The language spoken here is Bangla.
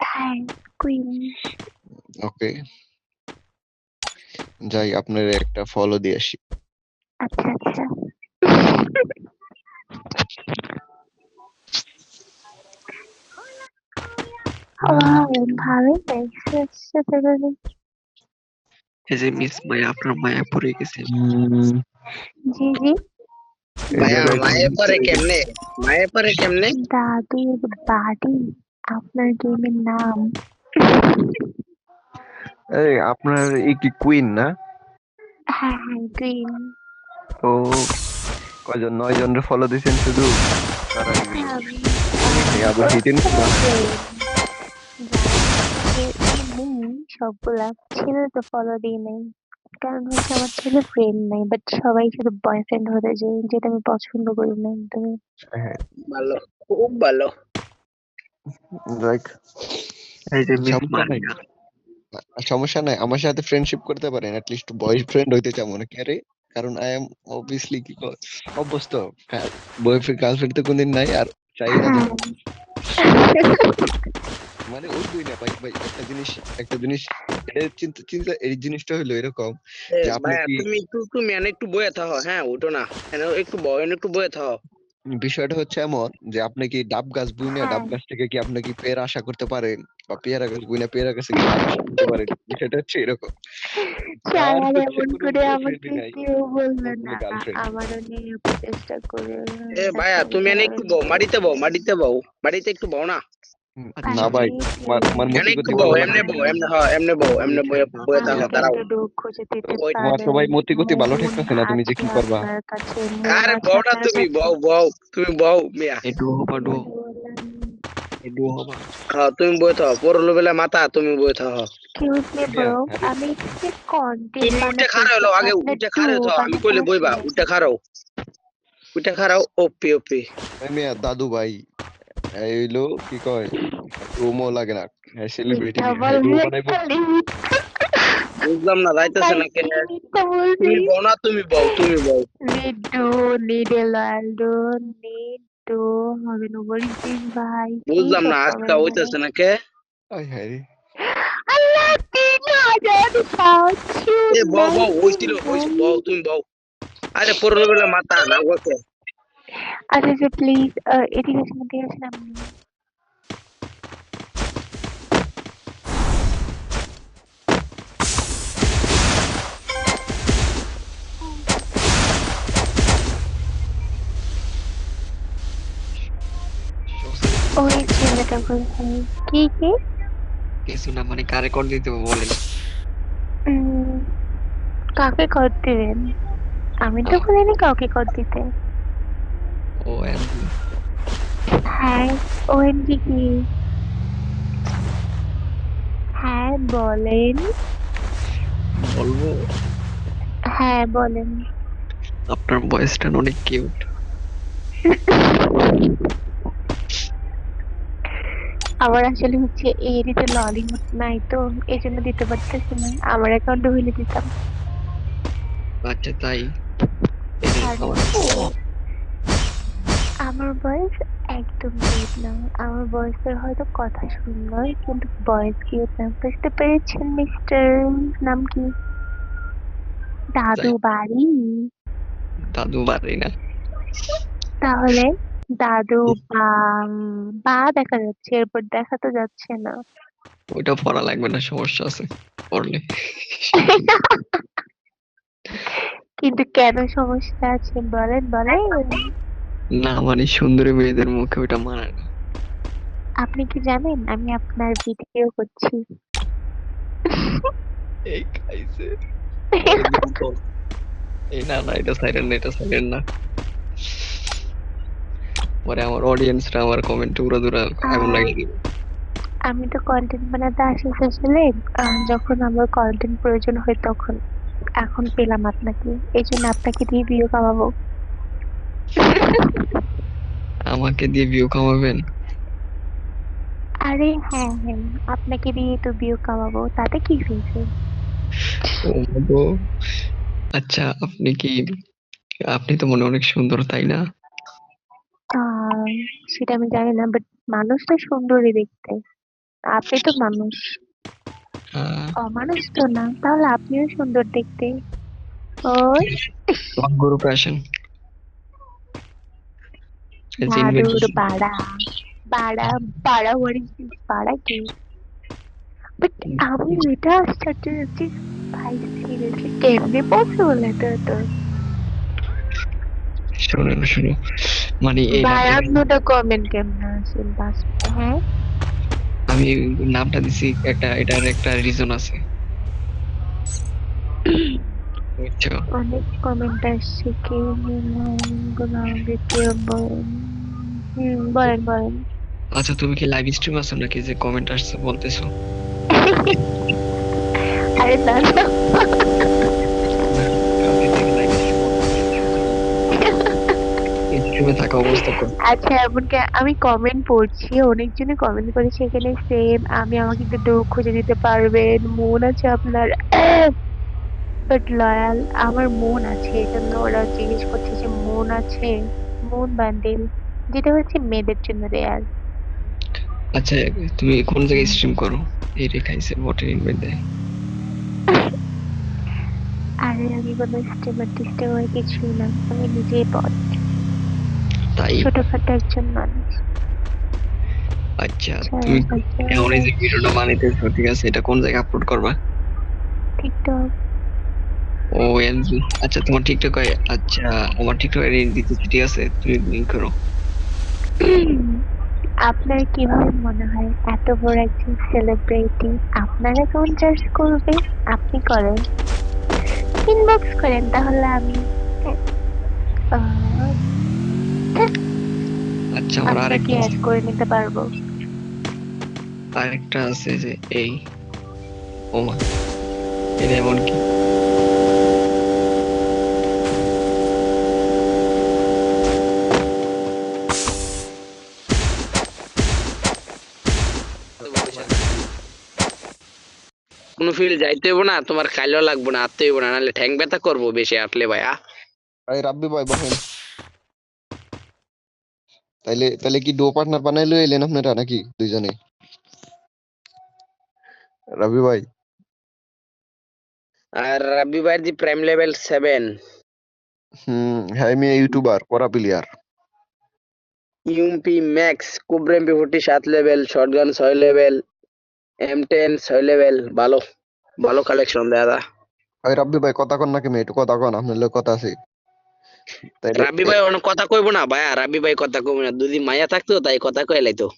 হ্যাঁ কুইন ওকে যাই আপনার একটা ফলো দিয়ে আসি। আচ্ছা আচ্ছা। Wow, ভালোই লাগছে সাথে করে। এই যে মিস মায়া আপনার মায়া পড়ে গেছে। জি জি। মায়া মায়ে পরে কেমনে? মায়ে পরে কেমনে? দাদুর বাড়ি। আপনার গেমের নাম? এই আপনার এই কি কুইন না? হ্যাঁ হ্যাঁ কুইন তো কয়জন নয় জনের ফলো দিয়েছেন শুধু? তারা এই আবার হিটেন সবগুলা ছেলে তো ফলো দিই নাই। কারণ হচ্ছে আমার ছেলে ফ্রেন্ড নাই বাট সবাই শুধু বয়ফ্রেন্ড হতে যায় যেটা আমি পছন্দ করি না। একদমই হ্যাঁ। ভালো খুব ভালো। লাইক এই যে মিস সমস্যা নাই। আমার সাথে ফ্রেন্ডশিপ করতে পারেন লিস্ট বয়ফ্রেন্ড হইতে চাবো না কে কারণ আই এম অবভিয়াসলি কি কয়, অভ্যস্ত। বয়ফ্রেন্ড গার্লফ্রেন্ড তো কোনদিন নাই আর চাই না মানে ওই দুই না। ভাই ভাই একটা জিনিস একটা জিনিস এটা চিন্তা চিন্তা এই জিনিসটা হলো এরকম যে আপনি তুমি একটু তুমি একটু বয়ে থাকো হ্যাঁ ওঠো না। একটু বয় এনে একটু বয়ে থাকো বিষয়টা হচ্ছে এমন যে আপনি কি ডাব গাছ বুনে ডাব হ্যাঁ। গাছ থেকে কি আপনি কি পেয়ারা আশা করতে পারেন? বা পেয়ারা গাছ বুনে পেয়ারা গাছ কি আম আশা করতে পারেন? বিষয়টা হচ্ছে এরকম। হচ্ছে এমন করে আমাকে কেউ বলবে না। আমারও নিয়ে চেষ্টা করে এ ভাইয়া তুমি এনে একটু বউ মাটিতে বউ মাটিতে বউ মাটিতে একটু বউ না। না ভাই মতি গতি বউ ভালো এমনি বউ এমনি হ্যাঁ এমনি বউ এমনি বয়ে থাকো দাঁড়াও। তোমার সবাই মতি গতি ভালো ঠেকতেছে না, তুমি যে কি করবা? আরে বউ না তুমি বউ বউ তুমি বউ মিয়া। ডুও হবা এই হবা। হ্যাঁ তুমি বয়ে থাকো পরলো বেলা মাথা তুমি এক্সকিউজ মি ব্রো আমি কি কন্টেন্ট তুমি উঠে খাড়া হলো আগে উঠে খাড়া হতো আমি কইলে বইবা উঠে খাড়াও। উঠে খাড়াও ওপি ওপি। মেয়া দাদু ভাই এই হইল কি কয়? রুমও লাগে না। হ্যাঁ সেলিব্রিটি বুঝলাম না যাইতেছে না কেন তুমি বউ না তুমি বউ তুমি বউ। Need to need a Ronaldo, need to হবে ভাই বুঝলাম না আজকে হইতেছে না কে? আই হাই রে। আল্লাহ তিন হাজার পাচ্ছি এ বউ বউ হইছিল ওই বউ তুমি বউ। আরে পরলো বেলা মাথা না ওকে আচ্ছা আচ্ছা প্লিজ এদিকে আসেন এদিকে আসেন আপনি ওই ছেলেটা কি কি? কিছু না মানে কারে কর দিতে হবে বলেন। উম, কাকে কর দিবেন? আমি তো বলিনি কাউকে কর দিতে। ও এমনি। হ্যাঁ ওএনজি কি? হ্যাঁ বলেন। বলব? হ্যাঁ বলেন। আপনার বয়সটা অনেক কিউট আমার আসলে হচ্ছে এরিতে ললিং নাই তো এই জন্য দিতে পারতেছি না। আমার অ্যাকাউন্টে হইলে দিতাম আচ্ছা তাই। এই যে আর আমার- বয়স একদম কিউট না আমার বয়সের হয়তো কথা সুন্দর কিন্তু বয়স কিউট না বুঝতে পেরেছেন মিস্টার নাম কি? দাদু বাড়ি? দাদু বাড়ি না। তাহলে দাদু বা বা দেখা যাচ্ছে এরপর দেখা তো যাচ্ছে না। ওইটা পড়া লাগবে না সমস্যা আছে পড়লে। কিন্তু কেন সমস্যা আছে? বলেন বলেন। না মানে সুন্দরী মেয়েদের মুখে ওইটা মানায় না। আপনি কি জানেন? আমি আপনার ভিডিও করছি। এই খাইছে। এই না না এটা সাইলেন্ট এটা সাইলেন্ট না। পরে আমার অডিয়েন্সরা আমার কমেন্ট উড়া দুরা এমন লাগে দিবে আমি তো কন্টেন্ট বানাতে আসি আসলে যখন আমার কন্টেন্ট প্রয়োজন হয় তখন। এখন পেলাম আপনাকে এই জন্য আপনাকে দিয়ে ভিডিও কামাবো আমাকে দিয়ে ভিউ কামাবেন? আরে হ্যাঁ হ্যাঁ আপনাকে দিয়ে তো ভিউ কামাবো তাতে কি হয়েছে? ও আচ্ছা আপনি কি আপনি তো মনে অনেক সুন্দর তাই না? সেটা আমি জানি না বাট মানুষটা সুন্দরই দেখতে। আপনি তো মানুষ। অমানুষ তো না তাহলে আপনিও সুন্দর দেখতে। ওই। গ্রুপে আসেন দিছি। বাড়া বাড়া বাড়া this? বাড়া কি বাট আমি এটা আশ্চর্য হচ্ছি ভাই সিরিয়াসলি কেমনে পসিবল এটা তো শোনো না, শোনো মানে এই বায়ান্নটা কমেন্ট কেমনে আসেন বাস হ্যাঁ আমি নামটা দিছি একটা এটার একটা রিজন আছে অনেক কমেন্ট আসছে কেউ কেউ বলেন বলেন বলেন। আচ্ছা তুমি কি লাইভ স্ট্রিম আছো নাকি যে কমেন্ট আসছে বলতেছো? আরে না স্ট্রিমে থাকা অবস্থা কর আচ্ছা এমনকি আমি কমেন্ট পড়ছি অনেকজনে কমেন্ট করেছে এখানে সেম আমি আমাকে একটু খুঁজে দিতে পারবেন মন আছে আপনার। বাট লয়াল আমার মন আছে এই জন্য ওরা জিজ্ঞেস করছে যে মন আছে মন বান্ডিল যেটা হচ্ছে মেয়েদের জন্য রেয়ার আচ্ছা তুমি কোন জায়গায় স্ট্রিম করো? এই রেখাইছে বটের ইনভাইট দেয়। আরে আমি কোনো স্টেমার টিস্টেমার কিছুই না আমি নিজেই বট তাই? ছোটখাটো একজন মানুষ। আচ্ছা আচ্ছা, তুমি আচ্ছা। এখন এই যে ভিডিওটা বানাইতেছো ঠিক আছে? এটা কোন জায়গায় আপলোড করবা? টিকটক ও এলজি আচ্ছা তোমার টিকটক আচ্ছা আমার টিকটক আইডি দিতেছি ঠিক আছে? তুমি লিংক করো। আপনার কীভাবে মনে হয় এত বড় একজন সেলিব্রিটি আপনার অ্যাকাউন্ট চার্জ করবে? আপনি করেন। ইনবক্স করেন তাহলে আমি আচ্ছা আমার আরেকটা অ্যাড করে নিতে পারব। আরেকটা আছে যে এই ওমা এটা এমন কি? কোনো ফিল্ড যাইতে হইব না তোমার খাইলেও লাগবো না আটতে হইব না নাহলে ঠ্যাং ব্যথা করব বেশি আটলে ভাই আহ। আরে রাব্বি ভাই বসেন। তাইলে তাইলে কি ডো পার্টনার বানাইলো এলেন আপনারা নাকি দুইজনে রাব্বি ভাই। আর রাব্বি ভাইয়ের যে প্রাইম লেভেল সেভেন হুম হ্যাঁ আমি ইউটিউবার পড়া প্লেয়ার ইউএমপি ম্যাক্স কুবরা এমপি ফোর্টি সাত লেভেল শটগান ছয় লেভেল এম টেন ছয় লেভেল ভালো ভালো কালেকশন দাদা ওই রাব্বি ভাই কথা কন নাকি একটু কথা কন আপনার লোক কথা আছে। রাব্বি ভাই অনেক কথা কইব না ভাইয়া রাব্বি ভাই কথা কইবো না দুদিন মায়া থাকতো তাই কথা কইলাই তো